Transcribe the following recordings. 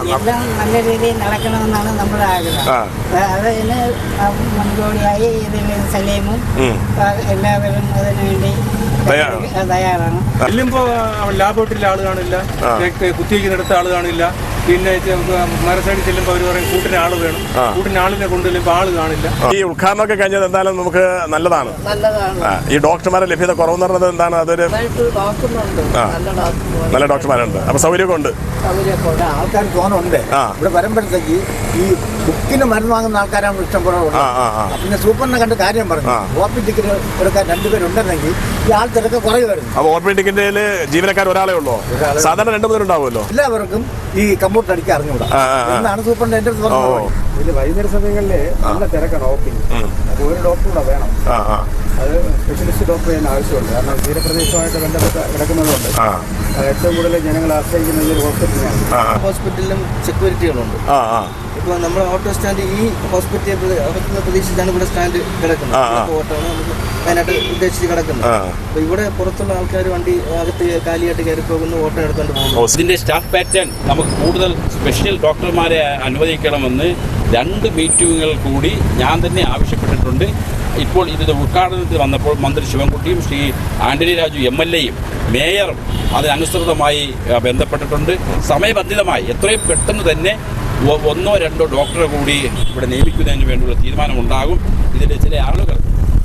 എല്ലാം നല്ല രീതിയിൽ നടക്കണമെന്നാണ് നമ്മുടെ ആഗ്രഹം. അതിന് മുൻകൂടിയായി ഇതിന് സലീമും. എല്ലാവരും അതിനുവേണ്ടി തയ്യാറാണ്. തയ്യാറാണ് ചെല്ലുമ്പോ ലാബോട്ടിലെ ആൾ കാണില്ല ആ. കുത്തിവയ്ക്കുന്നിടത്ത് ആൾ കാണില്ല പിന്നെ മറു സൈഡിൽ ചെല്ലുമ്പോൾ അവർ പറയും കൂട്ടിന് ആൾ വേണം. കൂട്ടിന് ആളിനെ കൊണ്ടുവരുമ്പോൾ ആൾ കാണില്ല. ഈ ഉദ്ഘാടനമൊക്കെ കഴിഞ്ഞത് എന്തായാലും നമുക്ക് നല്ലതാണ്. ഈ ഡോക്ടർമാരെ ലഭ്യത കുറവെന്ന് പറഞ്ഞത് എന്താണ്? അതൊരു. നല്ല ഡോക്ടർ നല്ല ഡോക്ടർമാരുണ്ട്. അപ്പൊ സൗകര്യമൊക്കെ ഉണ്ട്. ആൾക്കാർ തോന്നുന്നുണ്ട്. ഇവിടെ വരുമ്പോഴത്തേക്ക് ഈ ബുക്കിന് മരുന്ന് വാങ്ങുന്ന ആൾക്കാരാണ് ഇഷ്ടം പോലെ. പിന്നെ സൂപ്പറിനെ കണ്ട് കാര്യം പറഞ്ഞു. ഓപ്പൺ ഓപ്പി ടിക്കറ്റ് എടുക്കാൻ രണ്ടുപേരുണ്ടെങ്കിൽ ഈ ആൾ തിരക്ക് കുറയുമായിരുന്നു. അപ്പൊ ഓർപ്പിഡിക്കിന്റെ ജീവനക്കാർ ഒരാളെ ഉള്ളൂ? സാധാരണ രണ്ടു പേരുണ്ടാവുമല്ലോ എല്ലാവർക്കും ഈ കമ്പ്യൂട്ടർ അടിക്കാൻ അറിഞ്ഞുകൂടാണ്. എന്നാണ് സൂപ്പറിന്റെ എന്റെ അടുത്ത് പറഞ്ഞു പറഞ്ഞത് പിന്നെ വൈകുന്നേര സമയങ്ങളിൽ നല്ല തിരക്കാണ് ഓപ്പിംഗ്. അപ്പോൾ ഒരു ഡോക്ടർ കൂടെ വേണം. അത് സ്പെഷ്യലിസ്റ്റ് ഡോക്ടർ ചെയ്യാൻ ആവശ്യമുണ്ട്. കാരണം തീരപ്രദേശവുമായിട്ട് ബന്ധപ്പെട്ട് കിടക്കുന്നതുകൊണ്ട് ഏറ്റവും കൂടുതൽ ജനങ്ങൾ ആശ്രയിക്കുന്നത് ഒരു ഹോസ്പിറ്റലിനാണ്. ഹോസ്പിറ്റലിലും സെക്യൂരിറ്റികളുണ്ട്. ആ ആ. ഇപ്പോൾ നമ്മുടെ ഓട്ടോ സ്റ്റാൻഡ് ഈ ഹോസ്പിറ്റലിനെ പ്രതീക്ഷിച്ചാണ് ഇവിടെ സ്റ്റാൻഡ് കിടക്കുന്നത്. ഓട്ടോ ഓട്ടോയാണ് നമുക്ക് അതിനായിട്ട് ഉദ്ദേശിച്ച് കിടക്കുന്നത്. അപ്പൊ അപ്പോൾ ഇവിടെ പുറത്തുള്ള ആൾക്കാർ വണ്ടി അകത്ത് കാലിയായിട്ട് കയറി പോകുന്നു ഓട്ടോ എടുത്തുകൊണ്ട് പോകുന്നു. ഇതിന്റെ സ്റ്റാഫ് പാറ്റേൺ നമുക്ക് കൂടുതൽ സ്പെഷ്യൽ ഡോക്ടർമാരെ അനുവദിക്കണമെന്ന് രണ്ട് മീറ്റിങ്ങുകൾ കൂടി ഞാൻ തന്നെ ആവശ്യപ്പെട്ടിട്ടുണ്ട്. ഇപ്പോൾ ഇതിന്റെ ഉദ്ഘാടനത്തിൽ വന്നപ്പോൾ മന്ത്രി ശിവൻകുട്ടിയും ശ്രീ ആന്റണി രാജു എം എൽ എയും മേയറും അതിനനുസൃതമായി ബന്ധപ്പെട്ടിട്ടുണ്ട്. സമയബന്ധിതമായി എത്രയും പെട്ടെന്ന് തന്നെ ഒന്നോ രണ്ടോ ഡോക്ടറെ കൂടി ഇവിടെ നിയമിക്കുന്നതിന് വേണ്ടിയുള്ള തീരുമാനമുണ്ടാകും. ഇതിൽ ചില ആളുകൾ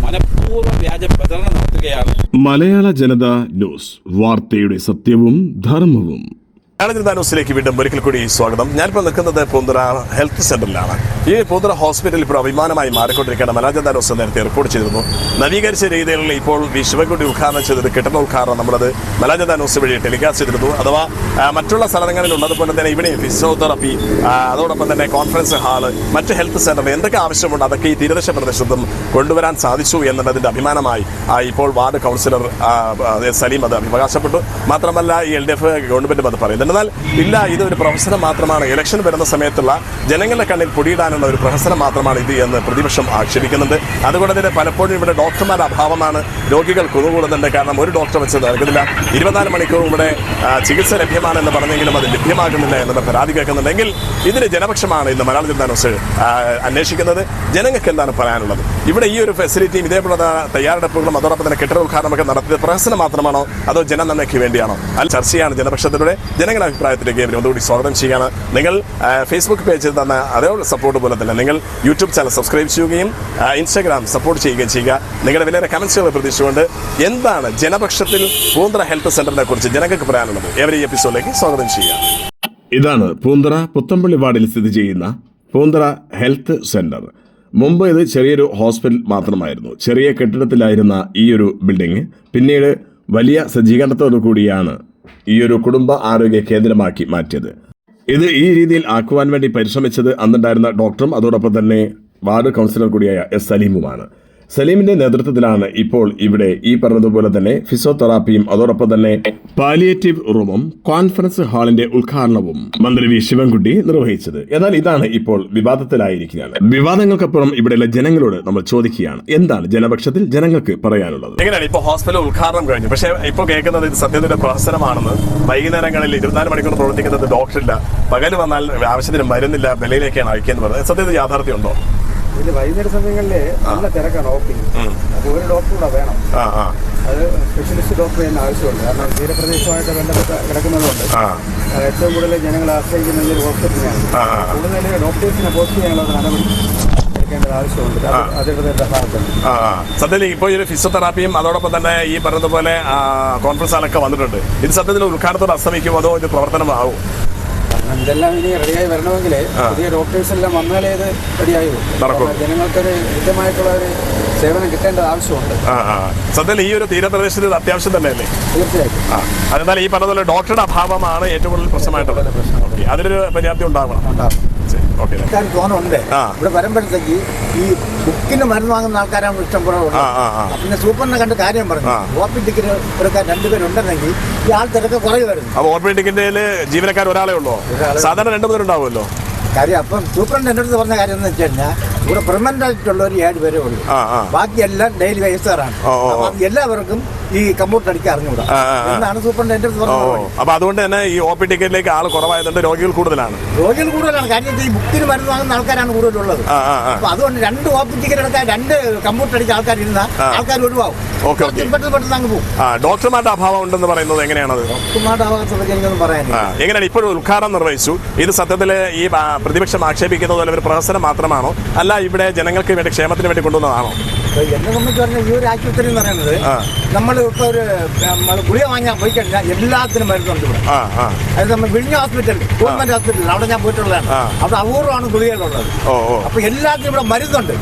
മനഃപൂർവ വ്യാജ പ്രചരണം നടത്തുകയാണ്. മലയാള ജനത ന്യൂസ് വാർത്തയുടെ സത്യവും ധർമ്മവും. ജനതാ ന്യൂസിലേക്ക് വീണ്ടും ഒരിക്കൽ കൂടി സ്വാഗതം. ഞാനിപ്പോൾ നിൽക്കുന്നത് പൂന്തുറ ഹെൽത്ത് സെന്ററിലാണ്. ഈ പൂന്തുറ ഹോസ്പിറ്റൽ ഇപ്പോൾ അഭിമാനമായി മാറിക്കൊണ്ടിരിക്കുകയാണ്. മലയാള ജനതാ ന്യൂസ് നേരത്തെ റിപ്പോർട്ട് ചെയ്തിരുന്നു. നവീകരിച്ച രീതിയിലുള്ള ഇപ്പോൾ ഈ ശിവൻകുട്ടി ഉദ്ഘാടനം ചെയ്തത് കെട്ടിട ഉദ്ഘാടനം നമ്മളത് മലയാള ജനതാ ന്യൂസ് വഴി ടെലികാസ്റ്റ് ചെയ്തിരുന്നു. അഥവാ മറ്റുള്ള സ്ഥലങ്ങളിൽ ഉള്ളതുപോലെ തന്നെ ഇവിടെ ഫിസിയോതെറപ്പി അതോടൊപ്പം തന്നെ കോൺഫറൻസ് ഹാൾ മറ്റ് ഹെൽത്ത് സെന്റർ എന്തൊക്കെ ആവശ്യമുണ്ട് അതൊക്കെ ഈ തീരദേശ പ്രദേശത്തും കൊണ്ടുവരാൻ സാധിച്ചു എന്നതിന്റെ അഭിമാനമായി ഇപ്പോൾ വാർഡ് കൗൺസിലർ സലീം അത് അവകാശപ്പെട്ടു. മാത്രമല്ല ഈ എൽ ഡി എഫ് ഗവൺമെന്റും അത് പറയുന്നത് എന്നാൽ ഇല്ല ഇത് ഒരു പ്രഹസനം മാത്രമാണ്. ഇലക്ഷൻ വരുന്ന സമയത്തുള്ള ജനങ്ങളുടെ കണ്ണിൽ പൊടിയിടാനുള്ള ഒരു പ്രഹസനം മാത്രമാണ് ഇത് എന്ന് പ്രതിപക്ഷം ആക്ഷേപിക്കുന്നുണ്ട്. അതുകൊണ്ട് തന്നെ പലപ്പോഴും ഇവിടെ ഡോക്ടർമാരുടെ അഭാവമാണ്. രോഗികൾ കുന്നുകൂടുന്നുണ്ട് കാരണം ഒരു ഡോക്ടർ വെച്ച് നൽകുന്നില്ല ഇരുപത്തിനാല് മണിക്കൂർ ഇവിടെ ചികിത്സ ലഭ്യമാണെന്ന് പറഞ്ഞെങ്കിലും അത് ലഭ്യമാകുന്നില്ല എന്നുള്ള പരാതി കേൾക്കുന്നുണ്ടെങ്കിൽ ഇതിന് ജനപക്ഷമാണ് ഇന്ന് മലയാള ജനതാ ന്യൂസ് അന്വേഷിക്കുന്നത്. ജനങ്ങൾക്ക് എന്താണ് പറയാനുള്ളത്? ഇവിടെ ഈ ഒരു ഫെസിലിറ്റിയും ഇതേപോലെ തയ്യാറെടുപ്പുകളും അതോടൊപ്പം തന്നെ കെട്ടിട ഉദ്ഘാടനമൊക്കെ നടത്തിയത് പ്രഹസനം മാത്രമാണോ? അതോ ജനനന്മയ്ക്ക് വേണ്ടിയാണോ? അത് ചർച്ചയാണ് ജനപക്ഷത്തിലൂടെ. ജനങ്ങളുടെ അഭിപ്രായത്തിലേക്ക് ഇവരെ ഒന്നുകൂടി സ്വാഗതം ചെയ്യുകയാണ്. നിങ്ങൾ ഫേസ്ബുക്ക് പേജിൽ തന്ന അതേ സപ്പോർട്ട് പോലെ തന്നെ നിങ്ങൾ യൂട്യൂബ് ചാനൽ സബ്സ്ക്രൈബ് ചെയ്യുകയും ഇൻസ്റ്റാഗ്രാം സപ്പോർട്ട് ചെയ്യുകയും ചെയ്യുക. നിങ്ങളുടെ വിലയേറെ കമൻസുകൾ പ്രതീക്ഷിച്ചുകൊണ്ട് എന്താണ് ജനപക്ഷത്തിൽ പൂന്തറ ഹെൽത്ത് സെന്ററിനെ കുറിച്ച് ജനങ്ങൾക്ക് പറയാനുള്ളത്? എവരി എപ്പിസോഡിലേക്ക് സ്വാഗതം ചെയ്യുക. ഇതാണ് പൂന്തറ പുത്തമ്പള്ളി വാർഡിൽ സ്ഥിതി ചെയ്യുന്ന പൂന്തറ ഹെൽത്ത് സെന്റർ മുമ്പ് ഇത് ചെറിയൊരു ഹോസ്പിറ്റൽ മാത്രമായിരുന്നു. ചെറിയ കെട്ടിടത്തിലായിരുന്ന ഈ ഒരു ബിൽഡിംഗ് പിന്നീട് വലിയ സജ്ജീകരണത്തോടു കൂടിയാണ് ഈ ഒരു കുടുംബ ആരോഗ്യ കേന്ദ്രമാക്കി മാറ്റിയത്. ഇത് ഈ രീതിയിൽ ആക്കുവാൻ വേണ്ടി പരിശ്രമിച്ചത് അന്നുണ്ടായിരുന്ന ഡോക്ടറും അതോടൊപ്പം തന്നെ വാർഡ് കൗൺസിലർ കൂടിയായ എസ് സലീമുമാണ്. സലീമിന്റെ നേതൃത്വത്തിലാണ് ഇപ്പോൾ ഇവിടെ ഈ പറഞ്ഞതുപോലെ തന്നെ ഫിസിയോതെറാപ്പിയും അതോടൊപ്പം തന്നെ പാലിയേറ്റീവ് റൂമും കോൺഫറൻസ് ഹാളിന്റെ ഉദ്ഘാടനവും മന്ത്രി വി ശിവൻകുട്ടി നിർവഹിച്ചത്. എന്നാൽ ഇതാണ് ഇപ്പോൾ വിവാദത്തിലായിരിക്കുകയാണ്. വിവാദങ്ങൾക്കപ്പുറം ഇവിടെയുള്ള ജനങ്ങളോട് നമ്മൾ ചോദിക്കുകയാണ്. എന്താണ് ജനപക്ഷത്തിൽ ജനങ്ങൾക്ക് പറയാനുള്ളത്? എങ്ങനെയാണ് ഇപ്പോൾ ഹോസ്പിറ്റൽ ഉദ്ഘാടനം കഴിഞ്ഞു? പക്ഷേ ഇപ്പോൾ കേൾക്കുന്നത് ഇത് സത്യത്തിന്റെ പ്രഹസനമാണെന്ന് വൈകുന്നേരങ്ങളിൽ ഇരുപത്തിനാല് മണിക്കൂർ പ്രവർത്തിക്കുന്നത് ഡോക്ടറില്ല. പകൽ വന്നാൽ ആവശ്യത്തിന് മരുന്നില്ല വിലയിലേക്കാണ് അയക്കുന്നത് സത്യത്തിൽ യാഥാർത്ഥ്യമുണ്ടോ? പിന്നെ വൈകുന്നേര സമയങ്ങളിൽ നല്ല തിരക്കാണ് ഓപ്പി അപ്പോൾ ഒരു ഡോക്ടർ കൂടെ വേണം. അത് സ്പെഷ്യലിസ്റ്റ് ഡോക്ടർ ചെയ്യാൻ ആവശ്യമുണ്ട്. കാരണം തീരപ്രദേശവുമായിട്ട് ബന്ധപ്പെട്ട് കിടക്കുന്നതുകൊണ്ട് ഏറ്റവും കൂടുതൽ ജനങ്ങൾ ആശ്രയിക്കുന്നത് ഒരു ആ. കൂടുതൽ ഡോക്ടേഴ്സിനെ പോസ്റ്റ് ചെയ്യാനുള്ള നടപടി. സത്യത്തിൽ ഇപ്പോൾ ഈ ഫിസിയോതെറാപ്പിയും അതോടൊപ്പം തന്നെ ഈ പറഞ്ഞതുപോലെ കോൺഫറൻസ് ഹാളൊക്കെ വന്നിട്ടുണ്ട്. ഇത് സത്യത്തിൽ ഉദ്ഘാടനത്തോട് അസ്തമിക്കും അതോ ഇത് പ്രവർത്തനമാവും? കാരണം ഇതെല്ലാം ഇനി റെഡിയായി വരണമെങ്കിൽ പുതിയ ഡോക്ടേഴ്സ് എല്ലാം വന്നാലേ ഇത് റെഡിയായി ജനങ്ങൾക്കൊരു കൃത്യമായിട്ടുള്ള ഒരു സേവനം കിട്ടേണ്ടത് ആവശ്യമുണ്ട്. ആ ആ. സത്യത്തിൽ ഈ ഒരു തീരപ്രദേശത്ത് ഇത് അത്യാവശ്യം തന്നെയല്ലേ? തീർച്ചയായിട്ടും. ആ. അതെന്നാൽ ഈ പറഞ്ഞ ഡോക്ടറുടെ അഭാവമാണ് ഏറ്റവും കൂടുതൽ പ്രശ്നമായിട്ടുള്ളത്. അതിലൊരു പര്യാപ്തി ഉണ്ടാവണം. ഓക്കെ. തോന്നുന്നുണ്ട്. ഇവിടെ വരുമ്പോഴത്തേക്ക് ഈ ബുക്കിന് മരുന്ന് വാങ്ങുന്ന ആൾക്കാരാണ് ഇഷ്ടം ആ. പിന്നെ സൂപ്പറിനെ കണ്ട് കാര്യം പറഞ്ഞു. ഓപ്പി ടിക്കറ്റ് എടുക്കാൻ രണ്ടുപേരുണ്ടെങ്കിൽ ഈ ആൾ തിരക്ക് കുറയുമായിരുന്നു. അപ്പോൾ ടിക്കറ്റിൽ ജീവനക്കാർ ഒരാളെ ഉള്ളൂ. സാധാരണ രണ്ടു പേരുണ്ടാവുമല്ലോ. കാര്യം അപ്പം സൂപ്രണ്ട് എന്റെ അടുത്ത് പറഞ്ഞ കാര്യം എന്ന് വെച്ച് കഴിഞ്ഞാൽ ഇവിടെ പെർമനന്റ് ആയിട്ടുള്ള ഒരു ഏഴ് പേരേ ഉള്ളൂ. ബാക്കിയെല്ലാം ഡെയിലി വയസ്സുകാരാണ്. അപ്പം എല്ലാവർക്കും ഈ കമ്പ്യൂട്ടർ അടിക്കാൻ അറിഞ്ഞുകൂടാ. ആ, ആ, ആ. എന്നാണ് സൂപ്രണ്ട് ഓ ഓ. അപ്പൊ അതുകൊണ്ട് തന്നെ ഈ ഒ പി ടിക്കറ്റിലേക്ക് ആൾ കുറവായതുകൊണ്ട് രോഗികൾ കൂടുതലാണ്. രോഗികൾ കൂടുതലാണ്. കാര്യം ഈ ബുക്കിന് മരുന്ന് വാങ്ങുന്ന ആൾക്കാരാണ് കൂടുതലുള്ളത്. അപ്പൊ അതുകൊണ്ട് രണ്ട് ഓപ്പി ടിക്കറ്റ് എടുക്കാൻ രണ്ട് കമ്പ്യൂട്ടർ അടിച്ച ആൾക്കാർ ഇരുന്ന. ആൾക്കാർ ഒഴിവാകും. പെട്ടെന്ന് പെട്ടെന്ന് അങ്ങ് പോകും. ഡോക്ടർമാരുടെ അഭാവം ഉണ്ടെന്ന് പറയുന്നത് എങ്ങനെയാണത്? ഡോക്ടർമാരുടെ അഭാവം എനിക്കൊന്നും പറയാനില്ല. ആ എങ്ങനെയാണ് ഇപ്പോഴും ഉദ്ഘാടനം നിർവഹിച്ചു? ഇത് സത്യത്തിൽ ഈ പ്രതിപക്ഷം ആക്ഷേപിക്കുന്നത് പോലെ ഒരു പ്രഹസനം മാത്രമാണോ? അല്ല ഇവിടെ ജനങ്ങൾക്ക് വേണ്ടി ക്ഷേമത്തിന് വേണ്ടി കൊണ്ടുവന്നതാണോ? എന്നെ സംബന്ധിച്ച് പറഞ്ഞാൽ ഈ ഒരു ആശുപത്രി എന്ന് പറയുന്നത് നമ്മൾ ഇപ്പൊ ഒരു ഗുളിക വാങ്ങാൻ പോയി കഴിഞ്ഞാൽ എല്ലാത്തിനും മരുന്നുണ്ട് ഇവിടെ ആ ആ. അത് നമ്മൾ വിഴിഞ്ഞ ഹോസ്പിറ്റൽ ഗവൺമെന്റ് ഹോസ്പിറ്റൽ അവിടെ ഞാൻ പോയിട്ടുള്ളതാണ്. അവിടെ അപൂർവമാണ് ഓ അപ്പൊ എല്ലാത്തിനും ഇവിടെ മരുന്നുണ്ട്.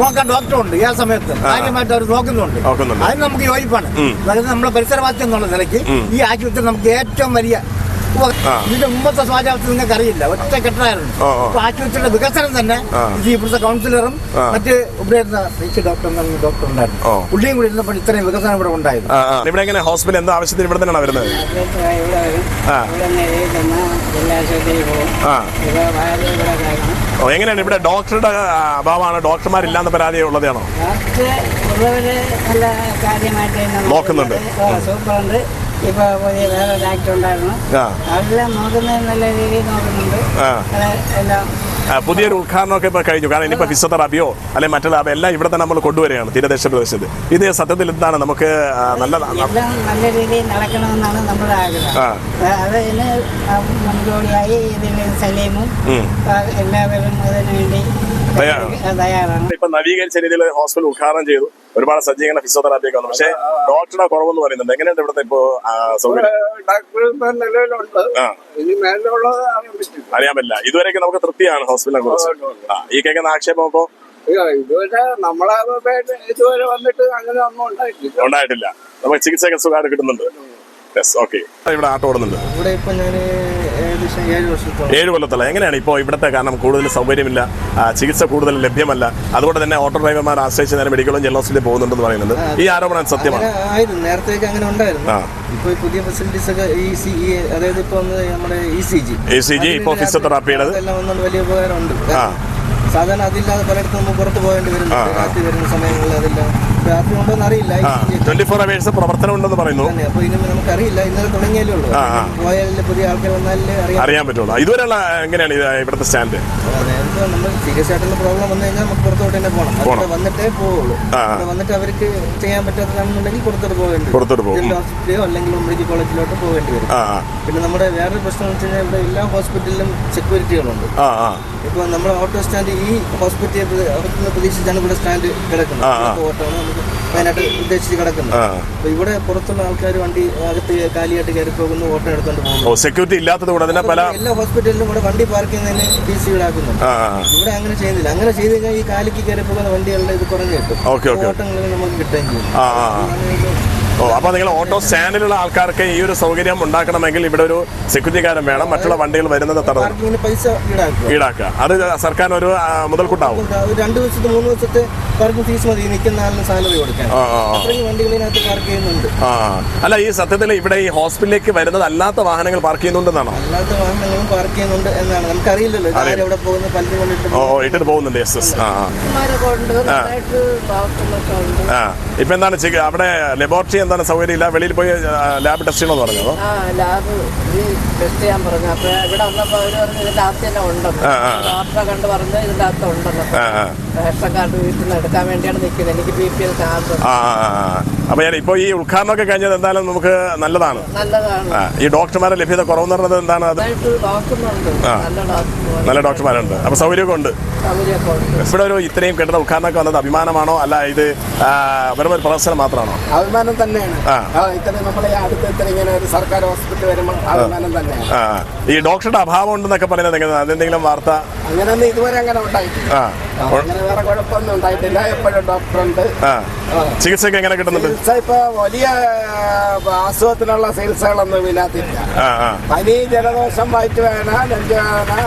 നോക്കാൻ ഡോക്ടറുണ്ട് ഏത് സമയത്ത്. കാര്യമായിട്ട് അവർ നോക്കുന്നുണ്ട്. അതിന് നമുക്ക് യോജിപ്പാണ്. അതായത് നമ്മുടെ പരിസരവാസി എന്നുള്ള നിലയ്ക്ക് ഈ ആശുപത്രി നമുക്ക് ഏറ്റവും വലിയ. ഇതിന്റെ മുമ്പത്തെ സ്വാചാവസ്ഥ നിങ്ങൾക്ക് അറിയില്ല. ഒറ്റ ഓ. അപ്പൊ ആശുപത്രിയുടെ വികസനം തന്നെ. ഇത് ഇവിടുത്തെ കൗൺസിലറും. മറ്റ് ഇവിടെ ഇരുന്ന ഡോക്ടർ ഡോക്ടർ ഉണ്ടായിരുന്നു പുള്ളിയും കൂടി ഇരുന്നപ്പോൾ ഇത്രയും വികസനം ഇവിടെ ആ ഇവിടെ എങ്ങനെ? ഹോസ്പിറ്റൽ എന്താ ആവശ്യത്തിന് ഇവിടെ തന്നെയാണ് വരുന്നത്? എങ്ങനെയാണ് ഇവിടെ ഡോക്ടറുടെ അഭാവമാണ്? ഡോക്ടർമാരില്ലാന്ന് പരാതി ഉള്ളതാണോ നോക്കുന്നുണ്ട്. സൂപ്പറുണ്ട്. ഇപ്പൊ പുതിയ വേറെ ഡോക്ടർ ഉണ്ടായിരുന്നു. നോക്കുന്നത് നല്ല രീതിയിൽ നോക്കുന്നുണ്ട്. എല്ലാം പുതിയൊരു ഉദ്ഘാടനമൊക്കെ ഇപ്പോൾ കഴിഞ്ഞു. കാരണം ഇനിയിപ്പോൾ ഫിസിയോതെറാപ്പിയോ അല്ലെങ്കിൽ അല്ലെ മറ്റുള്ള എല്ലാം ഇവിടെ തന്നെ നമ്മൾ കൊണ്ടുവരികയാണ് തീരദേശ പ്രദേശത്ത്. ഇത് സത്യത്തിൽ എന്താണ് നമുക്ക് നല്ല നല്ല രീതിയിൽ നടക്കണമെന്നാണ് നമ്മുടെ ആഗ്രഹം. അതിന് മുൻകൂടിയായി സലീമും എല്ലാവരും അതിനു വേണ്ടി തയ്യാറാണ്. തയ്യാറാണ് ഇപ്പൊ നവീകരിച്ച രീതിയിൽ ഹോസ്പിറ്റൽ ഉദ്ഘാടനം ചെയ്തു. ഒരുപാട് സജ്ജീകരണ ഫിസിയോതെറാപ്പി ഒക്കെ വന്നു. പക്ഷേ ഡോക്ടറുടെ കുറവെന്ന് പറയുന്നുണ്ട്. എങ്ങനെയുണ്ട് ഇവിടുത്തെ ഇപ്പോ അറിയാൻ പറ്റില്ല. ഇതുവരെയൊക്കെ നമുക്ക് തൃപ്തിയാണ് ഹോസ്പിറ്റലിനെ കുറിച്ച്. ഈ കേൾക്കുന്ന ആക്ഷേപം ഇപ്പോ? ഇതുവരെ നമ്മളെ ഇതുവരെ വന്നിട്ട് അങ്ങനെ ഒന്നും ഉണ്ടായിട്ടില്ല. ഉണ്ടായിട്ടില്ല. നമുക്ക് ചികിത്സയൊക്കെ സുഖമായിട്ട് കിട്ടുന്നുണ്ട്. യെസ് ഓക്കെ ഇവിടെ ആട്ടോ ഓടുന്നുണ്ട്. ഇവിടെ ഇപ്പൊ ഞാൻ ഏകദേശം ഏഴ് വർഷത്തോളം. ഏഴ് കൊല്ലത്തോളം. എങ്ങനെയാണ് ഇപ്പോ ഇവിടുത്തെ കാരണം? കൂടുതൽ സൗകര്യമില്ല ആ, ചികിത്സ കൂടുതൽ ലഭ്യമല്ല. അതുകൊണ്ട് തന്നെ ഓട്ടോ ഡ്രൈവർമാർ ആശ്രയിച്ച് നേരം മെഡിക്കലും ജനറൽ ഹോസ്പിറ്റലിൽ പോകുന്നുണ്ടെന്ന് പറയുന്നുണ്ട് ഈ ആരോപണം സത്യമാണ്? അങ്ങനെ ആയിരുന്നു. നേരത്തേക്ക് അങ്ങനെ ഉണ്ടായിരുന്നു. ആ. ഇപ്പൊ ഈ പുതിയ ഫെസിലിറ്റീസ് ഒക്കെ ഈ സി ഈ അതായത് ഇപ്പൊ ഒന്ന് നമ്മുടെ E C G A C G ഇപ്പോൾ ഫിസിയോതെറാപ്പിയുടെ അതെല്ലാം വന്നുകൊണ്ട് വലിയ ഉപകാരമുണ്ട്. ആ. സാധാരണ അതില്ലാതെ പലയിടത്തും നമുക്ക് പുറത്ത് പോകേണ്ടി വരുന്നു രാത്രി വരുന്ന സമയങ്ങളിൽ അതെല്ലാം ഇപ്പൊ ട്വന്റി ഫോർ അവേഴ്സ് പ്രവർത്തനം ഉണ്ടെന്ന് പറയുന്നു. തന്നെ. അപ്പൊ ഇനി നമുക്കറിയില്ല. ഇന്നലെ തുടങ്ങിയല്ലേ ഉള്ളൂ. പുതിയ ആൾക്കാർ വന്നാലേ അറിയാൻ പറ്റുള്ളൂ. ഇതുവരെയുള്ള എങ്ങനെയാണ് ഇവിടുത്തെ സ്റ്റാൻഡ്? നമ്മൾ സീരിയസ് ആയിട്ടുള്ള പ്രോബ്ലം വന്നു കഴിഞ്ഞാൽ നമുക്ക് പുറത്തോട്ട് തന്നെ പോകണം. അവിടെ വന്നിട്ടേ പോവുള്ളൂ. വന്നിട്ട് അവർക്ക് ചെയ്യാൻ പറ്റാത്തതാണെന്നുണ്ടെങ്കിൽ പുറത്തോട്ട് പോകേണ്ടി പുറത്തോട്ട് പോകും. ജില്ലാ ഹോസ്പിറ്റലോ അല്ലെങ്കിൽ മെഡിക്കൽ കോളേജിലോട്ട് പോകേണ്ടി വരും. പിന്നെ നമ്മുടെ വേറൊരു പ്രശ്നം എന്ന് വെച്ച് കഴിഞ്ഞാൽ ഇവിടെ എല്ലാ ഹോസ്പിറ്റലിലും സെക്യൂരിറ്റികളുണ്ട് ഇപ്പോൾ നമ്മുടെ ഓട്ടോ സ്റ്റാൻഡ് ഈ ഹോസ്പിറ്റലിൽ പ്രതീക്ഷിച്ചാണ് ഇവിടെ സ്റ്റാൻഡ് കിടക്കുന്നത്. ആ, ഓട്ടോയാണ് ഉദ്ദേശിച്ച് കിടക്കുന്നത്. ആ. അപ്പോൾ ഇവിടെ പുറത്തുള്ള ആൾക്കാർ വണ്ടി അകത്ത് കാലിയായിട്ട് കയറി പോകുന്നു ഓട്ടോ എടുത്തോണ്ട് പോകുന്നു. സെക്യൂരിറ്റി ഇല്ലാത്തത് കൊണ്ട് തന്നെ പല എല്ലാ ഹോസ്പിറ്റലിലും ഇവിടെ വണ്ടി പാർക്ക് ചെയ്യുന്നതിന് ടി സി ഈടാക്കുന്നുണ്ട് ഇവിടെ അങ്ങനെ ചെയ്യുന്നില്ല. അങ്ങനെ ചെയ്ത് കഴിഞ്ഞാൽ ഈ കാലിക്ക് കയറി പോകുന്ന വണ്ടികളുടെ ഇത് കുറഞ്ഞു കിട്ടും. ഓട്ടങ്ങളിൽ നമുക്ക് കിട്ടുകയും ചെയ്യും. ഓ അപ്പൊ നിങ്ങൾ ഓട്ടോ സ്റ്റാൻഡിലുള്ള ആൾക്കാർക്ക് ഈ ഒരു സൗകര്യം ഉണ്ടാക്കണമെങ്കിൽ ഇവിടെ ഒരു സെക്യൂരിറ്റി സെക്യൂരിറ്റിക്കാരൻ വേണം. മറ്റുള്ള വണ്ടികൾ വരുന്നത് തടസ്സം പൈസ ഈടാക്കുക. ഈടാക്കുക. അത് സർക്കാർ ഒരു മുതൽക്കൂട്ടാവും. രണ്ട് ദിവസത്തെ മൂന്ന് ദിവസത്തെ പാർക്കിംഗ് ഫീസ് മതി. നിൽക്കുന്ന ആളിന് സാലറി കൊടുക്കാൻ. വണ്ടികളിനകത്ത് പാർക്ക് ചെയ്യുന്നുണ്ട്. ആ അല്ല ഈ സത്യത്തിൽ ഇവിടെ ഈ ഹോസ്പിറ്റലിലേക്ക് വരുന്നത് അല്ലാത്ത വാഹനങ്ങൾ പാർക്ക് ചെയ്യുന്നുണ്ടെന്നാണോ? അല്ലാത്ത വാഹനങ്ങളും പാർക്ക് ചെയ്യുന്നുണ്ട് എന്നാണ്. നമുക്കറിയില്ലല്ലോ. ആരെവിടെ പോകുന്നു. പലരും കൊണ്ടിട്ട് ഓ ഇട്ടിട്ട് പോകുന്നുണ്ട്. യെസ് യെസ് ആ ഇപ്പൊ എന്താണ് അവിടെ ലബോറട്ടറി എന്താണ് സൗകര്യം ഇല്ല വെളിയിൽ പോയി ലാബ് ടെസ്റ്റ് ചെയ്യണമെന്ന് പറഞ്ഞതോ ആ ലാബ് ഈ ടെസ്റ്റ് ചെയ്യാൻ പറഞ്ഞു. അപ്പൊ ഇവിടെ വന്നപ്പോ അവർ പറഞ്ഞു ഇതിന്റെ അകത്ത് തന്നെ ഉണ്ടെന്ന്. ഡോക്ടറെ കണ്ട് പറഞ്ഞു ഇതിന്റെ അകത്ത് ഉണ്ടെന്ന്. റേഷൻ കാർഡ് വീട്ടിൽ നിന്ന് എടുക്കാൻ വേണ്ടിയാണ് നിൽക്കുന്നത്. എനിക്ക് ബി പി എൽ കാർഡ് ആ. അപ്പൊ ഞാൻ ഇപ്പോൾ ഈ ഉദ്ഘാടനമൊക്കെ കഴിഞ്ഞത് എന്തായാലും നമുക്ക് നല്ലതാണ്. നല്ലതാണ്. ആ ഈ ഡോക്ടർമാരെ ലഭ്യത കുറവെന്ന് പറഞ്ഞത് എന്താണ് അത്? നന്നായിട്ട് നോക്കുന്നുണ്ട് നല്ല ഡോക്ടർ നല്ല ഡോക്ടർമാരുണ്ട്. അപ്പൊ സൗകര്യമൊക്കെ ഉണ്ട്. സൗകര്യമൊക്കെ ഉണ്ട്. ഇവിടെ ഒരു ഇത്രയും കെട്ടിട ഉദ്ഘാടനമൊക്കെ വന്നത് അഭിമാനമാണോ? അല്ല ഇത് ആ, വെറും ഒരു പ്രദർശനം മാത്രമാണോ? അഭിമാനം തന്നെയാണ് ഈ ഡോക്ടറുടെ അഭാവം ഉണ്ടെന്നൊക്കെ പറയുന്നത് എങ്ങനെ അതെന്തെങ്കിലും വാർത്ത? അങ്ങനെയൊന്നും ഇതുവരെ അങ്ങനെ ഉണ്ടായിട്ടില്ല. അങ്ങനെ വേറെ കുഴപ്പമൊന്നും ഉണ്ടായിട്ടില്ല. എപ്പോഴും ഡോക്ടറുണ്ട്. ചികിത്സയൊക്കെ എങ്ങനെ കിട്ടുന്നുണ്ട്? ചികിത്സ ഇപ്പൊ വലിയ അസുഖത്തിനുള്ള ചികിത്സകളൊന്നും ഇല്ലാത്തില്ല പനി ജലദോഷം വയറ്റുവേദന നെഞ്ചുവേദന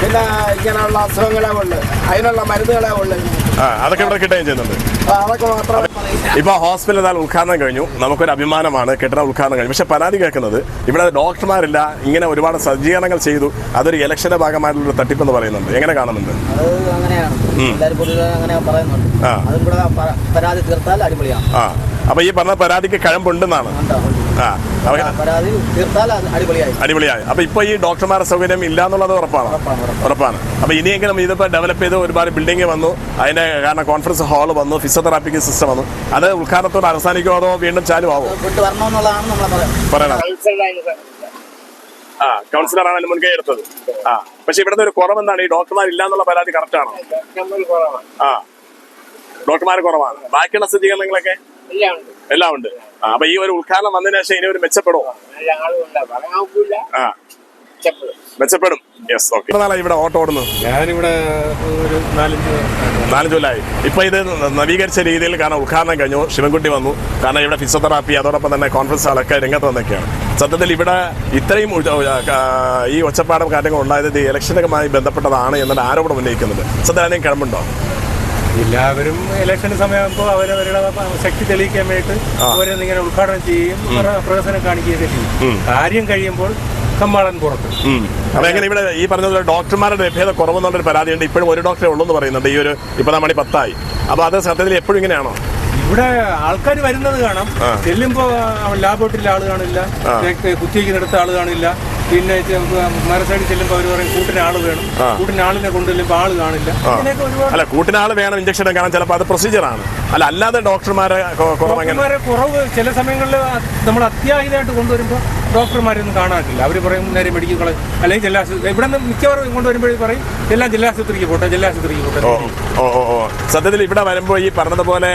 പിന്നെ ഇങ്ങനെയുള്ള അസുഖങ്ങളെ ഉള്ളു. അതിനുള്ള മരുന്നുകളെ ഉള്ളു. അതൊക്കെ ഇവിടെ കിട്ടുകയും ചെയ്യുന്നുണ്ട്. ഇപ്പൊ ഹോസ്പിറ്റൽ എന്നാൽ ഉദ്ഘാടനം കഴിഞ്ഞു. നമുക്കൊരു അഭിമാനമാണ് കെട്ടിട ഉദ്ഘാടനം കഴിഞ്ഞു. പക്ഷെ പരാതി കേൾക്കുന്നത് ഇവിടെ ഡോക്ടർമാരില്ല ഇങ്ങനെ ഒരുപാട് സജ്ജീകരണങ്ങൾ ചെയ്തു. അതൊരു ഇലക്ഷന്റെ ഭാഗമായിട്ടുള്ള തട്ടിപ്പ് എന്ന് പറയുന്നുണ്ട്. എങ്ങനെ കാണുന്നുണ്ട്? പരാതി തീർത്താൽ അടിപൊളിയാണ്. ആ. അപ്പൊ ഈ പറഞ്ഞ പരാതിക്ക് കഴമ്പുണ്ടെന്നാണ്. അടിപൊളിയായി. അപ്പൊ ഇപ്പൊ ഈ ഡോക്ടർമാരുടെ സൗകര്യം ഇല്ല എന്നുള്ളത് ഉറപ്പാണ്? ഉറപ്പാണ്, ഉറപ്പാണ്. ഉറപ്പാണ്. അപ്പൊ ഇനിയെങ്കിലും ഇതിപ്പോ ഡെവലപ്പ് ചെയ്ത് ഒരുപാട് ബിൽഡിംഗ് വന്നു. അതിന്റെ കാരണം കോൺഫറൻസ് ഹാൾ വന്നു ഫിസിയോതെറാപ്പിക്ക് സിസ്റ്റം ആണ് അത് ഉദ്ഘാടനത്തോട് അവസാനിക്കുമോ അതോ വീണ്ടും ചാലു വിട്ട് വരണമെന്നുള്ളതാണ് നമ്മളെ പറയുന്നത് പറയണം. ആ കൗൺസിലറാണ് മുൻകൈ എടുത്തത്. ആ പക്ഷെ ഇവിടുത്തെ ഒരു കുറവെന്താണ് ഈ ഡോക്ടർമാർ ഇല്ല എന്നുള്ള പരാതി കറക്റ്റ് ആണോ? ആ ഡോക്ടർമാർ കുറവാണ്. ബാക്കിയുള്ള സജ്ജീകരണങ്ങളൊക്കെ എല്ലാം ഉണ്ട്. ആ, അപ്പൊ ഈ ഒരു ഉദ്ഘാടനം വന്നതിന് ശേഷം ഇനി ഒരു മെച്ചപ്പെടുമോ ആ. മെച്ചപ്പെടും. യെസ് ഓക്കെ നാളെ ഇവിടെ ഓട്ടോ ഓടുന്നു ഞാനിവിടെ ഒരു നാലഞ്ച് നാല് ജൂലായി ഇപ്പൊ ഇത് നവീകരിച്ച രീതിയിൽ കാരണം ഉദ്ഘാടനം കഴിഞ്ഞു ശിവൻകുട്ടി വന്നു. കാരണം ഇവിടെ ഫിസിയോതെറാപ്പി അതോടൊപ്പം തന്നെ കോൺഫറൻസ് ഹാളൊക്കെ രംഗത്ത് വന്നൊക്കെയാണ്. സത്യത്തിൽ ഇവിടെ ഇത്രയും ഈ ഒച്ചപ്പാടും കാര്യങ്ങളും ഉണ്ടായത് ഈ ഇലക്ഷനുമായി ബന്ധപ്പെട്ടതാണ് എന്നൊരു ആരോപണം ഉന്നയിക്കുന്നത്. സത്യം കിഴമ്പുണ്ടോ? എല്ലാവരും ഇലക്ഷൻ സമയമാകുമ്പോൾ അവരവരുടെ ശക്തി തെളിയിക്കാൻ വേണ്ടിയിട്ട് അവരെ ഇങ്ങനെ ഉദ്ഘാടനം ചെയ്യുകയും പ്രദർശനം കാണിക്കുകയൊക്കെ ചെയ്യും. കാര്യം കഴിയുമ്പോൾ കമ്മാളൻ പുറത്ത്. എങ്ങനെ ഇവിടെ ഈ പറഞ്ഞ ഡോക്ടർമാരുടെ ലഭ്യത കുറവെന്നുള്ളൊരു പരാതിയുണ്ട്. ഇപ്പോഴും ഒരു ഡോക്ടറെ ഉള്ളൂ എന്ന് പറയുന്നുണ്ട്. ഈ ഒരു ഇപ്പൊ മണി പത്തായി. അപ്പൊ അത് സത്യത്തിൽ എപ്പോഴും ഇങ്ങനെയാണോ? ഇവിടെ ആൾക്കാർ വരുന്നത് കാണാം. ചെല്ലുമ്പോ ലാബോട്ടിലെ ആൾ കാണില്ല. കുത്തിയിരിക്കുന്നിടത്ത് ആൾ കാണില്ല. പിന്നെ മരസൈഡിൽ ചെല്ലുമ്പോൾ അവർ പറയും കൂട്ടിന് ആൾ വേണം. കൂട്ടിന് ആളിനെ കൊണ്ടുവരുമ്പോൾ ആൾ കാണില്ല. അല്ല കൂട്ടിന് വേണം ഇഞ്ചക്ഷൻ കാണാൻ ചിലപ്പോൾ അത് പ്രൊസീജിയറാണ് അല്ല അല്ലാതെ ഡോക്ടർമാരെ കൊ- കുറവ് ഡോക്ടർമാരെ കുറവ് ചില സമയങ്ങളിൽ നമ്മൾ അത്യാഹിതമായിട്ട് കൊണ്ടുവരുമ്പോൾ ഡോക്ടർമാരൊന്നും കാണാറില്ല. അവർ പറയും നേരെ മെഡിക്കൽ കോളേജ് അല്ലെങ്കിൽ ജില്ലാ ആശുപത്രി ഇവിടെ നിന്ന് മിക്കവാറും കൊണ്ടുവരുമ്പോഴേ പറയും എല്ലാം ജില്ലാ ആശുപത്രിക്ക് പോട്ടെ ജില്ലാ ആശുപത്രിക്ക് പോട്ടെ ഓ ഓ സത്യത്തിൽ ഇവിടെ വരുമ്പോൾ ഈ പറഞ്ഞതുപോലെ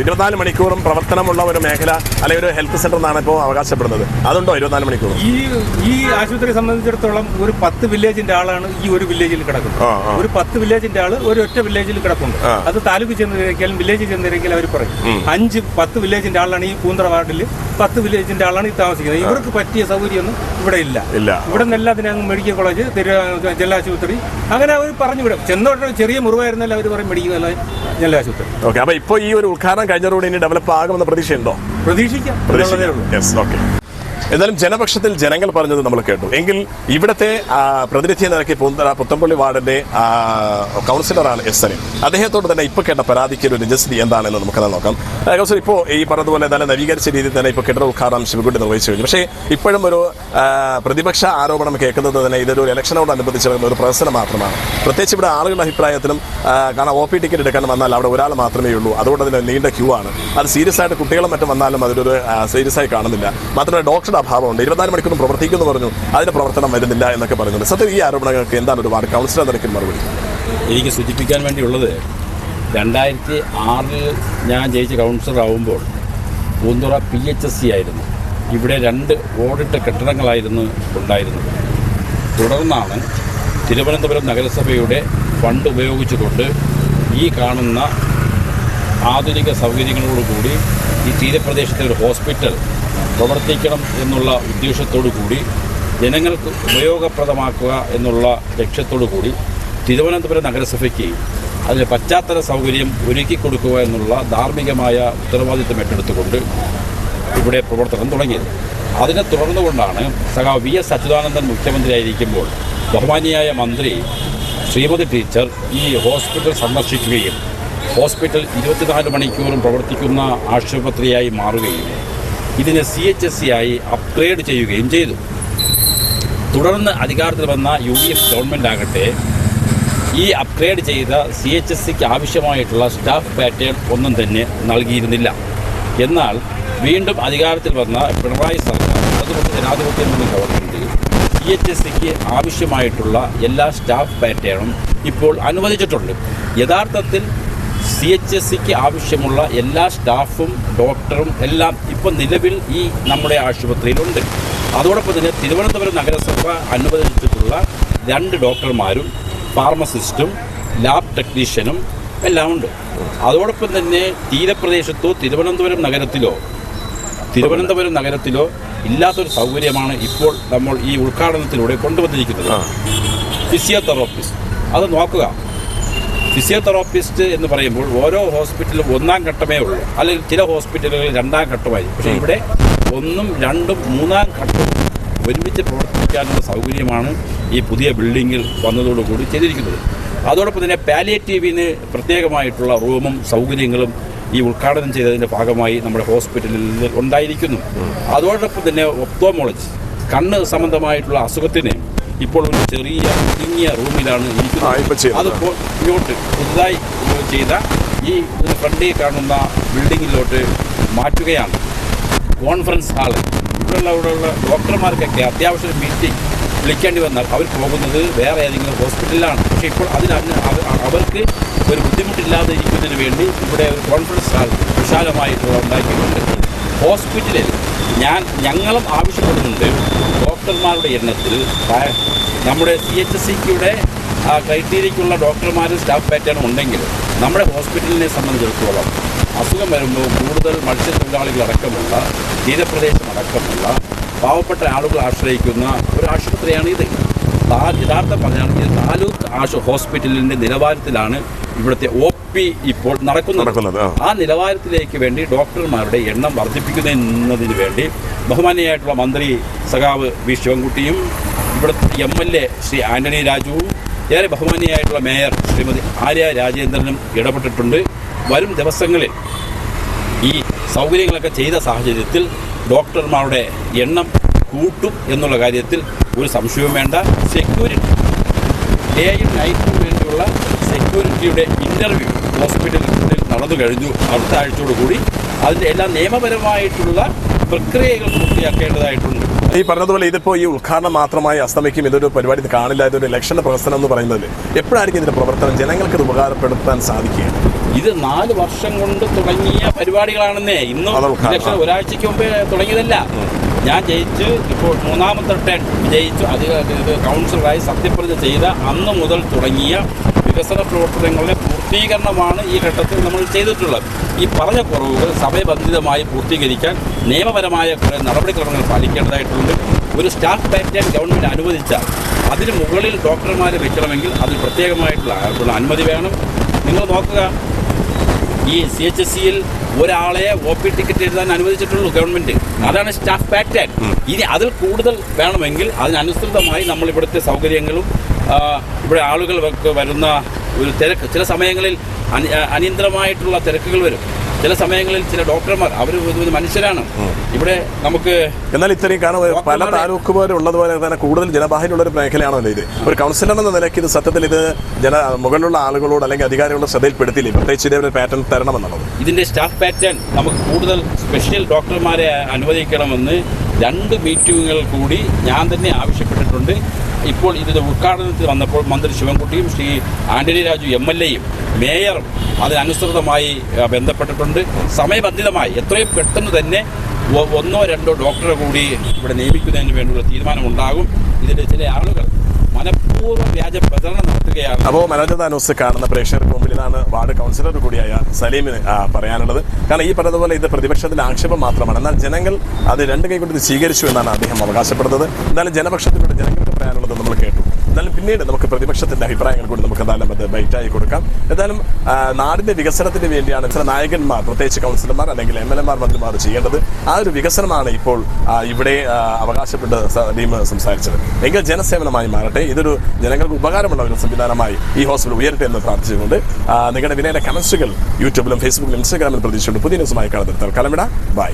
ഇരുപത്തിനാല് മണിക്കൂറും പ്രവർത്തനമുള്ള ഒരു മേഖല അല്ലെങ്കിൽ ഒരു ഹെൽത്ത് സെന്റർ എന്നാണ് ഇപ്പോൾ അവകാശപ്പെടുന്നത്. അതുണ്ടോ ഇരുപത്തിനാല് മണിക്കൂർ ഈ ഈ ആശുപത്രിയെ സംബന്ധിച്ചിടത്തോളം ഒരു പത്ത് വില്ലേജിന്റെ ആളാണ് ഈ ഒരു വില്ലേജിൽ കിടക്കുന്നത്. ഒരു പത്ത് വില്ലേജിന്റെ ആൾ ഒരു ഒറ്റ വില്ലേജിൽ കിടപ്പുണ്ട്. അത് താലൂക്ക് ചെന്നിരിക്കാലും വില്ലേജിൽ ചെന്നിരിക്കാൻ അവർ പറയും. അഞ്ച് പത്ത് വില്ലേജിന്റെ ആളാണ് ഈ പൂന്തറ വാർഡിൽ പത്ത് വില്ലേജിന്റെ ആളാണ് ഈ താമസിക്കുന്നത്. ഇവർക്ക് പറ്റിയ സൗകര്യമൊന്നും ഇവിടെ ഇല്ല. ഇല്ല. ഇവിടെ നിന്ന് എല്ലാത്തിനും മെഡിക്കൽ കോളേജ് തിരു ജില്ലാ ആശുപത്രി. അങ്ങനെ അവർ പറഞ്ഞു വിടും. ചെന്നോട്ടെ ചെറിയ മുറിവായിരുന്നാലും അവർ പറയും മെഡിക്കൽ കോളേജ് ജില്ലാ ആശുപത്രി. ഓക്കെ അപ്പൊ ഇപ്പൊ ഈ ഒരു ഉദ്ഘാടനം കഴിഞ്ഞതോടെ ഇനി ഡെവലപ്പ് ആകുമെന്ന പ്രതീക്ഷയുണ്ടോ? പ്രതീക്ഷിക്കാം. എന്നാലും ജനപക്ഷത്തിൽ ജനങ്ങൾ പറഞ്ഞത് നമ്മൾ കേട്ടു. എങ്കിൽ ഇവിടത്തെ പ്രതിനിധി നിരക്കി പുത്തമ്പള്ളി വാർഡിന്റെ കൗൺസിലറാണ് എസ് സനിൽ അദ്ദേഹത്തോട് തന്നെ ഇപ്പോൾ കേട്ട പരാതിക്ക് ഒരു രജസ്ഥിതി എന്താണെന്ന് നമുക്ക് നോക്കാം. കൗൺസിലർ ഇപ്പോൾ ഈ പറഞ്ഞതുപോലെ തന്നെ നവീകരിച്ച രീതിയിൽ തന്നെ ഇപ്പോൾ കെട്ടിട ഉദ്ഘാടനം ശിവകുട്ടി നിർവഹിച്ചു കഴിഞ്ഞു. പക്ഷേ ഇപ്പോഴും ഒരു പ്രതിപക്ഷ ആരോപണം കേൾക്കുന്നത് തന്നെ ഇതൊരു ഇലക്ഷനോടനുബന്ധിച്ച് ഒരു പ്രവർത്തനം മാത്രമാണ്. പ്രത്യേകിച്ച് ഇവിടെ ആളുകളുടെ അഭിപ്രായത്തിലും കാരണം ഒ പി ടിക്കറ്റ് എടുക്കാൻ വന്നാൽ അവിടെ ഒരാൾ മാത്രമേ ഉള്ളൂ. അതുകൊണ്ട് തന്നെ നീണ്ട ക്യൂ ആണ്. അത് സീരിയസ് ആയിട്ട് കുട്ടികളും മറ്റും വന്നാലും അതിലൊരു സീരിയസ് ആയി കാണുന്നില്ല. മാത്രമല്ല ഡോക്ടറുടെ അഭാവമുണ്ട് ഇരുപത്തിനാല് മണിക്കൂറും പ്രവർത്തിക്കുമെന്ന് പറഞ്ഞു. അതിന് പ്രവർത്തനം വരുന്നില്ല എന്നൊക്കെ പറയുന്നുണ്ട്. സത്യം ഈ ആരോപണങ്ങൾക്ക് എന്താണ് ഒരുപാട് കൗൺസിലർ നിരക്കിൽ മറുപടി? എനിക്ക് സൂചിപ്പിക്കാൻ വേണ്ടിയുള്ളത് രണ്ടായിരത്തി ആറിൽ ഞാൻ ജയിച്ച കൗൺസിലർ ആവുമ്പോൾ Poonthura P H S C ആയിരുന്നു. ഇവിടെ രണ്ട് ഓടിട്ട കെട്ടിടങ്ങളായിരുന്നു ഉണ്ടായിരുന്നത്. തുടർന്നാണ് തിരുവനന്തപുരം നഗരസഭയുടെ ഫണ്ട് ഉപയോഗിച്ചുകൊണ്ട് ഈ കാണുന്ന ആധുനിക സൗകര്യങ്ങളോടുകൂടി ഈ തീരപ്രദേശത്തെ ഒരു ഹോസ്പിറ്റൽ പ്രവർത്തിക്കണം എന്നുള്ള ഉദ്ദേശത്തോടു കൂടി ജനങ്ങൾക്ക് ഉപയോഗപ്രദമാക്കുക എന്നുള്ള ലക്ഷ്യത്തോടു കൂടി തിരുവനന്തപുരം നഗരസഭയ്ക്ക് അതിന് പശ്ചാത്തല സൗകര്യം ഒരുക്കി കൊടുക്കുക എന്നുള്ള ധാർമ്മികമായ ഉത്തരവാദിത്തം ഏറ്റെടുത്തുകൊണ്ട് ഇവിടെ പ്രവർത്തനം തുടങ്ങിയത്. അതിനെ തുടർന്നുകൊണ്ടാണ് സഖാവ് വി എസ് അച്യുതാനന്ദൻ മുഖ്യമന്ത്രിയായിരിക്കുമ്പോൾ ബഹുമാനിയായ മന്ത്രി ശ്രീമതി ടീച്ചർ ഈ ഹോസ്പിറ്റൽ സന്ദർശിക്കുകയും ഹോസ്പിറ്റൽ ഇരുപത്തിനാല് മണിക്കൂറും പ്രവർത്തിക്കുന്ന ആശുപത്രിയായി മാറുകയും ഇതിനെ സി എച്ച് എസ് സി ആയി അപ്ഗ്രേഡ് ചെയ്യുകയും ചെയ്തു. തുടർന്ന് അധികാരത്തിൽ വന്ന യു ഡി എഫ് ഗവൺമെന്റ് ആകട്ടെ ഈ അപ്ഗ്രേഡ് ചെയ്ത സി എച്ച് എസ് സിക്ക് ആവശ്യമായിട്ടുള്ള സ്റ്റാഫ് പാറ്റേൺ ഒന്നും തന്നെ നൽകിയിരുന്നില്ല. എന്നാൽ വീണ്ടും അധികാരത്തിൽ വന്ന പിണറായി സർക്കാർ അതുകൊണ്ട് ജനാധിപത്യം എന്ന ഗവൺമെന്റ് സി എച്ച് എസ് സിക്ക് ആവശ്യമായിട്ടുള്ള എല്ലാ സ്റ്റാഫ് പാറ്റേണും ഇപ്പോൾ അനുവദിച്ചിട്ടുണ്ട്. യഥാർത്ഥത്തിൽ സി എച്ച് എസ് സിക്ക് ആവശ്യമുള്ള എല്ലാ സ്റ്റാഫും ഡോക്ടറും എല്ലാം ഇപ്പോൾ നിലവിൽ ഈ നമ്മുടെ ആശുപത്രിയിലുണ്ട്. അതോടൊപ്പം തന്നെ തിരുവനന്തപുരം നഗരസഭ അനുവദിച്ചിട്ടുള്ള രണ്ട് ഡോക്ടർമാരും ഫാർമസിസ്റ്റും ലാബ് ടെക്നീഷ്യനും എല്ലാം ഉണ്ട്. അതോടൊപ്പം തന്നെ തീരപ്രദേശത്തോ തിരുവനന്തപുരം നഗരത്തിലോ തിരുവനന്തപുരം നഗരത്തിലോ ഇല്ലാത്തൊരു സൗകര്യമാണ് ഇപ്പോൾ നമ്മൾ ഈ ഉദ്ഘാടനത്തിലൂടെ കൊണ്ടുവന്നിരിക്കുന്നത്. ഫിസിയോതെറാപ്പിസ്റ്റ്. അത് നോക്കുക. ഫിസിയോതെറാപ്പിസ്റ്റ് എന്ന് പറയുമ്പോൾ ഓരോ ഹോസ്പിറ്റലും ഒന്നാം ഘട്ടമേ ഉള്ളൂ. അല്ലെങ്കിൽ ചില ഹോസ്പിറ്റലുകളിൽ രണ്ടാം ഘട്ടമായി പക്ഷേ ഇവിടെ ഒന്നും രണ്ടും മൂന്നാം ഘട്ടവും ഒരുമിച്ച് പ്രവർത്തിക്കാനുള്ള സൗകര്യമാണ് ഈ പുതിയ ബിൽഡിങ്ങിൽ വന്നതോടുകൂടി ചെയ്തിരിക്കുന്നത്. അതോടൊപ്പം തന്നെ പാലിയേറ്റീവിന് പ്രത്യേകമായിട്ടുള്ള റൂമും സൗകര്യങ്ങളും ഈ ഉദ്ഘാടനം ചെയ്തതിന്റെ ഭാഗമായി നമ്മുടെ ഹോസ്പിറ്റലിൽ ഉണ്ടായിരിക്കുന്നു. അതോടൊപ്പം തന്നെ ഒപ്തോമോളജി കണ്ണ് സംബന്ധമായിട്ടുള്ള അസുഖത്തിന് ഇപ്പോൾ ഒരു ചെറിയ ഇടുങ്ങിയ റൂമിലാണ് ആ, അതിപ്പോൾ ഇങ്ങോട്ട് പുതുതായി ചെയ്ത ഈ ഫ്രണ്ടിൽ കാണുന്ന ബിൽഡിങ്ങിലോട്ട് മാറ്റുകയാണ്. Conference hall. ഇവിടെയുള്ള ഇവിടെയുള്ള ഡോക്ടർമാർക്കൊക്കെ അത്യാവശ്യം മീറ്റിംഗ് വിളിക്കേണ്ടി വന്നാൽ അവർ പോകുന്നത് വേറെ ഏതെങ്കിലും ഹോസ്പിറ്റലിലാണ്. പക്ഷേ ഇപ്പോൾ അതിന് അതിന് അവ- അവർക്ക് ഒരു ബുദ്ധിമുട്ടില്ലാതെ ഇരിക്കുന്നതിന് വേണ്ടി ഇവിടെ ഒരു കോൺഫറൻസ് ഹാൾ വിശാലമായിട്ട് ഉണ്ടാക്കിയിട്ടുണ്ട്. ഹോസ്പിറ്റലിൽ ഞാൻ ഞങ്ങളും ആവശ്യപ്പെടുന്നുണ്ട് ഡോക്ടർമാരുടെ എണ്ണത്തിൽ നമ്മുടെ സി എച്ച് എസ് സിയുടെ ക്രൈറ്റീരിയയ്ക്കുള്ള ഡോക്ടർമാരും സ്റ്റാഫ് പാറ്റേണും ഉണ്ടെങ്കിൽ നമ്മുടെ ഹോസ്പിറ്റലിനെ സംബന്ധിച്ചിടത്തോളം അസുഖം വരുമ്പോൾ കൂടുതൽ മത്സ്യത്തൊഴിലാളികളടക്കമുള്ള തീരപ്രദേശം അടക്കമുള്ള പാവപ്പെട്ട ആളുകൾ ആശ്രയിക്കുന്ന ഒരു ആശുപത്രിയാണ് ഇത് യഥാർത്ഥം പറയുകയാണെങ്കിൽ താലൂക്ക് ആശു ഹോസ്പിറ്റലിന്റെ നിലവാരത്തിലാണ് ഇവിടുത്തെ ഒ പി ഇപ്പോൾ നടക്കുന്നത് ആ. ആ നിലവാരത്തിലേക്ക് വേണ്ടി ഡോക്ടർമാരുടെ എണ്ണം വർദ്ധിപ്പിക്കുന്നതിന് വേണ്ടി ബഹുമാനിയായിട്ടുള്ള മന്ത്രി സഖാവ് വി ശിവൻകുട്ടിയും ഇവിടുത്തെ M L A Shri Antony രാജുവും ഏറെ ബഹുമാനിയായിട്ടുള്ള മേയർ ശ്രീമതി ആര്യ രാജേന്ദ്രനും ഇടപെട്ടിട്ടുണ്ട്. വരും ദിവസങ്ങളിൽ ഈ സൗകര്യങ്ങളൊക്കെ ചെയ്ത സാഹചര്യത്തിൽ ഡോക്ടർമാരുടെ എണ്ണം കൂട്ടും എന്നുള്ള കാര്യത്തിൽ ഒരു സംശയവും വേണ്ട. സെക്യൂരിറ്റി ഡേയും നൈറ്റിനും വേണ്ടിയുള്ള സെക്യൂരിറ്റിയുടെ ഇന്റർവ്യൂ ഹോസ്പിറ്റലിൽ നടന്നു കഴിഞ്ഞു. അടുത്ത ആഴ്ചയോടുകൂടി. അതിന്റെ എല്ലാ നിയമപരമായിട്ടുള്ള പ്രക്രിയകൾ പൂർത്തിയാക്കേണ്ടതായിട്ടുണ്ട്. ഈ പറഞ്ഞതുപോലെ ഇതിപ്പോ ഈ ഉദ്ഘാടനം മാത്രമായി അസ്തമിക്കും ഇതൊരു പരിപാടി കാണില്ല ഇതൊരു ലക്ഷണ പ്രവർത്തനം എന്ന് പറയുന്നത്. എപ്പോഴായിരിക്കും ഇതിന്റെ പ്രവർത്തനം? ജനങ്ങൾക്ക് ഇത് ഉപകാരപ്പെടുത്താൻ സാധിക്കുക ഇത് നാല് വർഷം കൊണ്ട് തുടങ്ങിയ പരിപാടികളാണെന്നേ. ഇന്നും ഒരാഴ്ചക്ക് ഉദ്ഘാടനം. ഇലക്ഷൻ ഒരാഴ്ചയ്ക്ക് മുമ്പേ തുടങ്ങിയതല്ല. ഞാൻ ജയിച്ച് ഇപ്പോൾ മൂന്നാമത്തെ ടേൺ വിജയിച്ചു. അധിക ഇത് കൗൺസിലറായി സത്യപ്രതിജ്ഞ ചെയ്ത അന്ന് മുതൽ തുടങ്ങിയ വികസന പ്രവർത്തനങ്ങളുടെ പൂർത്തീകരണമാണ് ഈ ഘട്ടത്തിൽ നമ്മൾ ചെയ്തിട്ടുള്ളത്. ഈ പറഞ്ഞ കുറവുകൾ സമയബന്ധിതമായി പൂർത്തീകരിക്കാൻ നിയമപരമായ കുറേ നടപടിക്രമങ്ങൾ പാലിക്കേണ്ടതായിട്ടുണ്ട്. ഒരു സ്റ്റാഫ് പാറ്റേൺ ഗവൺമെന്റ് അനുവദിച്ചാൽ അതിന് മുകളിൽ ഡോക്ടർമാരെ വെക്കണമെങ്കിൽ അതിൽ പ്രത്യേകമായിട്ടുള്ള അനുമതി വേണം. നിങ്ങൾ നോക്കുക ഈ സി എച്ച് എസ് സിയിൽ ഒരാളെ ഒ പി ടിക്കറ്റ് എഴുതാൻ അനുവദിച്ചിട്ടുള്ളൂ ഗവൺമെന്റ് അതാണ് സ്റ്റാഫ് പാറ്റേൺ ഇനി അതിൽ കൂടുതൽ വേണമെങ്കിൽ അതിനനുസൃതമായി നമ്മൾ ഇവിടുത്തെ സൗകര്യങ്ങളും ഇവിടെ ആളുകൾ വരുന്ന ഒരു തിരക്ക്. ചില സമയങ്ങളിൽ അനി അനിയന്ത്രമായിട്ടുള്ള തിരക്കുകൾ വരും. ചില സമയങ്ങളിൽ ചില ഡോക്ടർമാർ അവർ മനുഷ്യരാണ്. ഇവിടെ നമുക്ക് എന്നാൽ ഇത്രയും കാണുന്നത് പല ഡോക്ടർമാരുടെ- താലൂക്ക് പോലെ ഉള്ളതുപോലെ തന്നെ കൂടുതൽ ജനബാഹ്യമുള്ള ഒരു മേഖലയാണല്ലോ ഇത്. ഒരു കൗൺസിലർ എന്ന നിലയ്ക്ക് ഇത് സത്യത്തിൽ ഇത് ജന മുകളിലുള്ള ആളുകളോട് അല്ലെങ്കിൽ അധികാരികളുടെ ശ്രദ്ധയിൽപ്പെടുത്തിയില്ലേ? പ്രത്യേകിച്ച് ഇതേ ഒരു പാറ്റേൺ തരണമെന്നുള്ളത് ഇതിന്റെ സ്റ്റാഫ് പാറ്റേൺ നമുക്ക് കൂടുതൽ സ്പെഷ്യൽ ഡോക്ടർമാരെ അനുവദിക്കണമെന്ന് രണ്ട് മീറ്റിങ്ങുകൾ കൂടി ഞാൻ തന്നെ ആവശ്യപ്പെട്ടിട്ടുണ്ട്. ഇപ്പോൾ ഇതിന്റെ ഉദ്ഘാടനത്തിൽ വന്നപ്പോൾ മന്ത്രി ശിവൻകുട്ടിയും ശ്രീ ആന്റണി രാജു എം എൽ എയും മേയറും അതിനനുസൃതമായി ബന്ധപ്പെട്ടിട്ടുണ്ട്. സമയബന്ധിതമായി എത്രയും പെട്ടെന്ന് തന്നെ ഒന്നോ രണ്ടോ ഡോക്ടറെ കൂടി ഇവിടെ നിയമിക്കുന്നതിന് വേണ്ടിയുള്ള തീരുമാനമുണ്ടാകും. ഇതിന്റെ ചില ആളുകൾ മനഃപൂർവം വ്യാജ പ്രചരണം അപ്പോൾ മനോജത ന്യൂസ് കാണുന്ന പ്രേക്ഷകർക്ക് മുമ്പിൽ വാർഡ് കൗൺസിലർ കൂടിയായ സലീമിന് പറയാനുള്ളത്. കാരണം ഈ പറഞ്ഞതുപോലെ ഇത് പ്രതിപക്ഷത്തിന്റെ ആക്ഷേപം മാത്രമാണ്. എന്നാൽ ജനങ്ങൾ അത് രണ്ട് കൈകൊണ്ട് സ്വീകരിച്ചു എന്നാണ് അദ്ദേഹം അവകാശപ്പെടുന്നത്. എന്നാലും ജനപക്ഷത്തിലൂടെ പറയാനുള്ളത് നമ്മൾ കേട്ടു. എന്നാലും പിന്നീട് നമുക്ക് പ്രതിപക്ഷത്തിന്റെ അഭിപ്രായങ്ങൾ കൂടി നമുക്ക് എന്തായാലും അത് ബൈറ്റായി കൊടുക്കാം. എന്തായാലും നാടിന്റെ വികസനത്തിന് വേണ്ടിയാണ് ചില നായകന്മാർ പ്രത്യേകിച്ച് കൗൺസിലർമാർ അല്ലെങ്കിൽ എം എൽ എമാർ മന്ത്രിമാർ ചെയ്യേണ്ടത്. ആ ഒരു വികസനമാണ് ഇപ്പോൾ ഇവിടെ അവകാശപ്പെട്ട് സലീം സംസാരിച്ചത്. എങ്കിൽ ജനസേവനമായി മാറട്ടെ. ഇതൊരു ജനങ്ങൾക്ക് ഉപകാരമുള്ള ഒരു സംവിധാനമായി ഈ ഹോസ്പിറ്റൽ ഉയരട്ടെ എന്ന് പ്രാർത്ഥിച്ചുകൊണ്ട് നിങ്ങളുടെ വിനയുടെ കമൻസുകൾ യൂട്യൂബിലും ഫേസ്ബുക്കിലും ഇൻസ്റ്റാഗ്രാമിലും പ്രതീക്ഷിച്ചുകൊണ്ട് പുതിയ ന്യൂസുമായി കാണുന്നത് തൽക്കാലം ബൈ